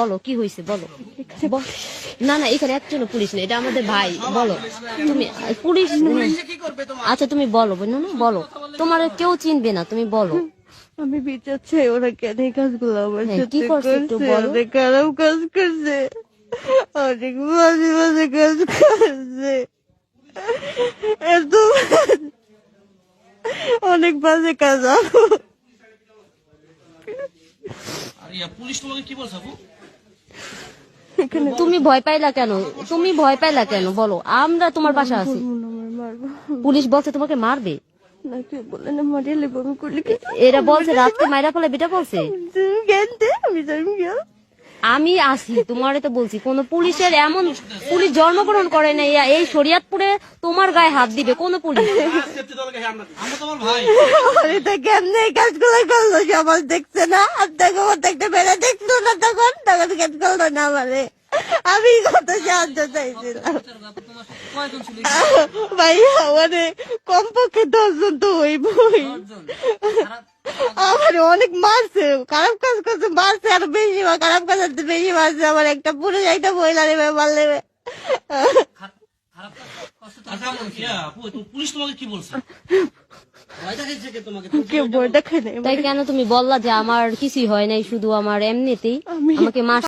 বলো কি হয়েছে বলো। না না এখানে একজনও পুলিশ নেই এটা আমাদের ভাই বলো। তুমি পুলিশ আচ্ছা তুমি বলো না বলো। তোমার কেউ চিনবে না তুমি বলো। আমি বিচার চাই ওরা কেন এই কাজগুলো আমার হ্যাঁ, কি করছে একটু বলো। খারাপ কাজ করছে। অনেক মাঝে মাঝে কাজ করছে। এত অনেক বাজে কাজ আপু। পুলিশ তোমাকে কি বলছে আপু? তুমি ভয় পাইলা কেন? তুমি ভয় পাইলা কেন? বলো। আমরা তোমার পাশে আছি। পুলিশ বলছে তোমাকে মারবে। এরা বলছে রাতকে মাইরা ফেলে বেটা বলছে। আমি আছি তোমারে তো বলছি। কোন পুলিশের এমন পুলিশ জন্মগ্রহণ করে নাই এই শরিয়াতপুরে তোমার গায়ে হাত দিবে কোন পুলিশ। কাজগুলো করল দেখছে না। বেড়া দেখল না তখন। তখন করল না আমারে। আমি কত সাহায্য চাইছিলাম। ভাই আমারে কমপক্ষে দশজন তো হইবই। আমার অনেক মারছে খারাপ কাজ করছে মারছে আর বেশি খারাপ কাজ করতে বেশি মারছে আমার একটা পুরুষ একটা মহিলা নেবে মারলে আচ্ছা তাই কেন তুমি বললা যে আমার কিছুই হয় নাই শুধু আমার এমনিতেই আমাকে মাস